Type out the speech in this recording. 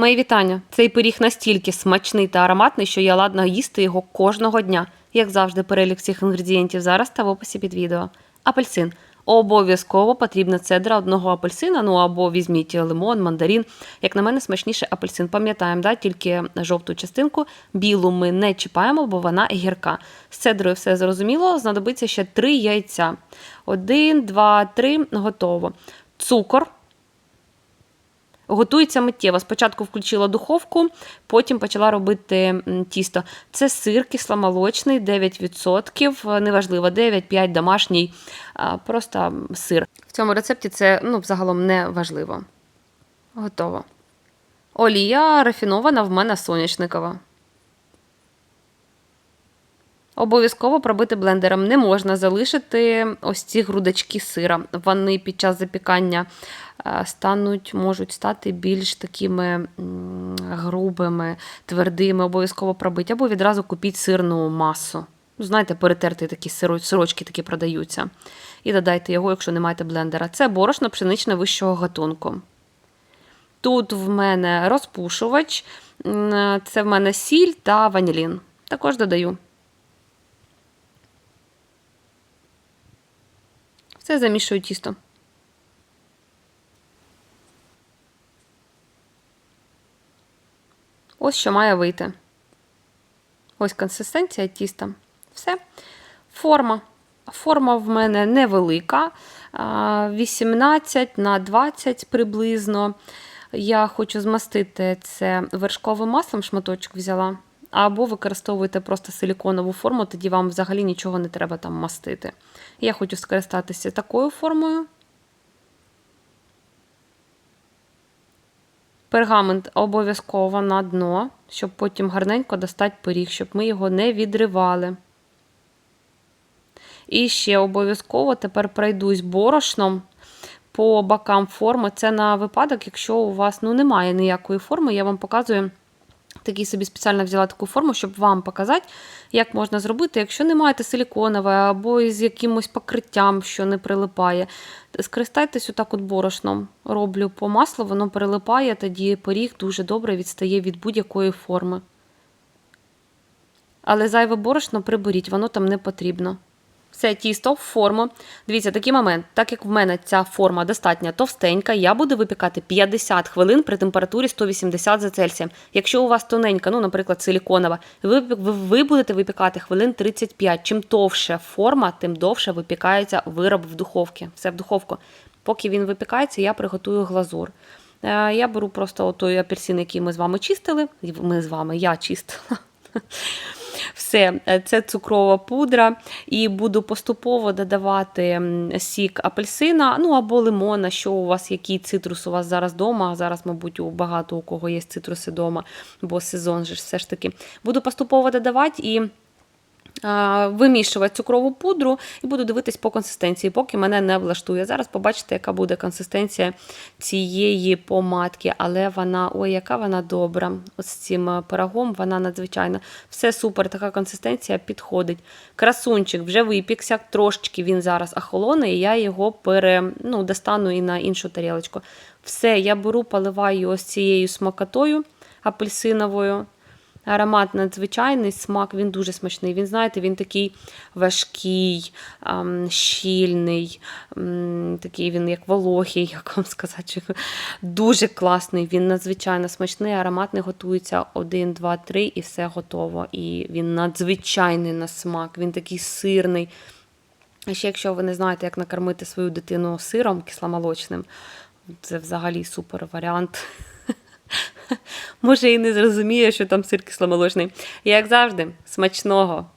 Мої вітання. Цей пиріг настільки смачний та ароматний, що я ладна їсти його кожного дня. Як завжди, перелік всіх інгредієнтів зараз та в описі під відео. Апельсин. Обов'язково потрібна цедра одного апельсина, ну або візьміть лимон, мандарин. Як на мене, смачніше апельсин. Пам'ятаємо, да? тільки жовту частинку. Білу ми не чіпаємо, бо вона гірка. З цедрою все зрозуміло, знадобиться ще три яйця. Один, два, три, готово. Цукор. Готується миттєво. Спочатку включила духовку, потім почала робити тісто. Це сир кисломолочний, 9%, неважливо, 9-5 домашній, просто сир. В цьому рецепті це ну, загалом не важливо. Готово. Олія рафінована в мене соняшникова. Обов'язково пробити блендером. Не можна залишити ось ці грудочки сира. Вони під час запікання е, стануть, можуть стати більш такими грубими, твердими, обов'язково пробити, або відразу купіть сирну масу. Ну, Знаєте, перетерти такі сирочки такі продаються. І додайте його, якщо не маєте блендера. Це борошно пшеничне вищого гатунку. Тут в мене розпушувач, це в мене сіль та ванілін. Також додаю. Все замішую тісто. Ось що має вийти. Ось консистенція тіста. Все. Форма. Форма в мене невелика. 18 на 20 приблизно. Я хочу змастити це вершковим маслом, шматочок взяла. Або використовуйте просто силіконову форму, тоді вам взагалі нічого не треба там мастити. Я хочу скористатися такою формою. Пергамент обов'язково на дно, щоб потім гарненько достати пиріг, щоб ми його не відривали. І ще обов'язково тепер пройдусь борошном по бокам форми. Це на випадок, якщо у вас ну, немає ніякої форми, я вам показую. Такий собі спеціально взяла таку форму, щоб вам показати, як можна зробити, якщо не маєте силіконове або з якимось покриттям, що не прилипає. Скористайтесь отак от борошном. Роблю по маслу, воно прилипає, тоді поріг дуже добре відстає від будь-якої форми. Але зайве борошно приберіть, воно там не потрібно. Все тісто в форму. Дивіться, такий момент. Так як в мене ця форма достатньо товстенька, я буду випікати 50 хвилин при температурі 180 за Цельсієм. Якщо у вас тоненька, ну, наприклад, силіконова, ви, ви, ви будете випікати хвилин 35. Чим товше форма, тим довше випікається вироб в духовці. Все в духовку. Поки він випікається, я приготую глазур. Е, Я беру просто той апельсин, який ми з вами чистили. Ми з вами, я чистила. Все, е, це цукрова пудра, і буду поступово додавати сік апельсина, ну або лимона, що у вас, який цитрус у вас зараз вдома. Зараз, мабуть, у багато у кого є цитруси вдома, бо сезон же все ж таки. Буду поступово додавати і. Вимішувати цукрову пудру і буду дивитись по консистенції, поки мене не влаштує. Зараз побачите, яка буде консистенція цієї помадки, але вона, ой, яка вона добра. Ось з цим е, пирогом вона надзвичайна. Все супер, така консистенція підходить. Красунчик вже випікся, трошечки він зараз охолоне, і я його пере, ну, достану і на іншу тарілочку. Все, я беру, поливаю ось цією смакотою апельсиновою. Аромат надзвичайний, смак, він дуже смачний. Він, знаєте, він такий важкий, ем, щільний, ем, такий він як вологий, як вам сказати. Дуже класний, він надзвичайно смачний, ароматний готується 1, 2, 3 і все готово. І він надзвичайний на смак, він такий сирний. А ще якщо ви не знаєте, як накормити свою дитину сиром кисломолочним, це взагалі супер варіант. Може, і не зрозуміє, що там сир кисломолочний. Як завжди, смачного!